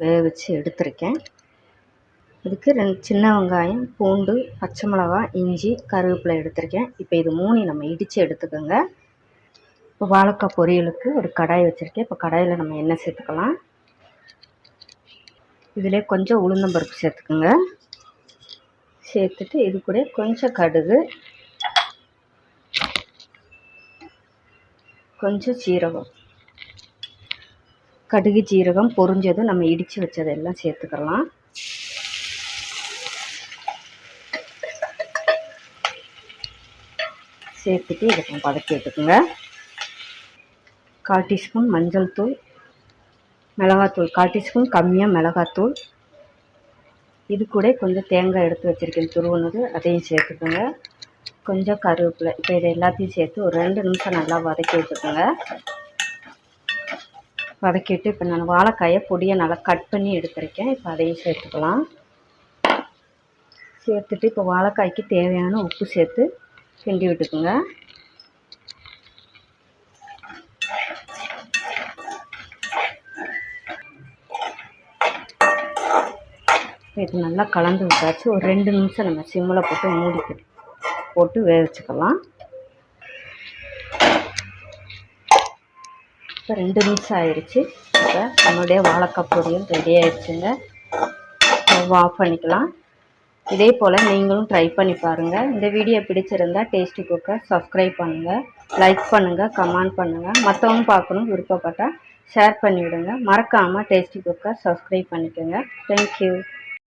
வேக வச்சு எடுத்திருக்கேன். இதுக்கு ரெண்டு சின்ன வெங்காயம் பூண்டு பச்சை மிளகா இஞ்சி கருவேப்பிலை எடுத்திருக்கேன். இப்போ இது மூணையும் நம்ம இடித்து எடுத்துக்கோங்க. இப்போ வாழைக்காய் பொரியலுக்கு ஒரு கடாய் வச்சுருக்கேன். இப்போ கடாயில் நம்ம எண்ணெய் சேர்த்துக்கலாம். இதிலே கொஞ்சம் உளுந்தம்பருப்பு சேர்த்துக்குங்க. சேர்த்துட்டு இது கூட கொஞ்சம் கடுகு கொஞ்சம் சீரகம். கடுகு ஜீரகம் பொரிஞ்சதும் நம்ம இடித்து வச்சதெல்லாம் சேர்த்துக்கலாம். சேர்த்துட்டு இதை பதக்கி வதக்கி எடுத்துக்கோங்க. கால் டீஸ்பூன் மஞ்சள் தூள் மிளகாத்தூள் கால் டீஸ்பூன் கம்மியாக மிளகாத்தூள் இது கூட கொஞ்சம் தேங்காய் எடுத்து வச்சுருக்கேன் துருவனது. அதையும் சேர்த்துக்கோங்க. கொஞ்சம் கருவேப்பிலை இப்போ இதை எல்லாத்தையும் சேர்த்து ஒரு ரெண்டு நிமிஷம் நல்லா வதக்கி வச்சுக்கோங்க வதக்கிட்டு இப்போ நான் வாழைக்காயை பொடியை நல்லா கட் பண்ணி எடுத்திருக்கேன். இப்போ அதையும் சேர்த்துக்கலாம். சேர்த்துட்டு இப்போ வாழைக்காய்க்கு தேவையான உப்பு சேர்த்து கிண்டி விட்டுக்குங்க. இது நல்லா கலந்து விட்டாச்சு. ஒரு ரெண்டு நிமிஷம் நம்ம சிம்மில் போட்டு மூடி போட்டு வேக இப்போ ரெண்டு நிமிஷம் ஆயிடுச்சு. இப்போ நம்மளுடைய வாழைக்காய் பொடியும் ரெடி ஆயிடுச்சுங்க. ஆஃப் பண்ணிக்கலாம். இதே போல் நீங்களும் ட்ரை பண்ணி பாருங்கள் இந்த வீடியோ பிடிச்சிருந்தால் டேஸ்டி குக்கர் சப்ஸ்கிரைப் பண்ணுங்கள் லைக் பண்ணுங்கள் கமெண்ட் பண்ணுங்கள் மற்றவங்க பார்க்கணும் விருப்பப்பட்டால் ஷேர் பண்ணிவிடுங்க. மறக்காமல் டேஸ்டி குக்கர் சப்ஸ்கிரைப் பண்ணிக்கோங்க. Thank you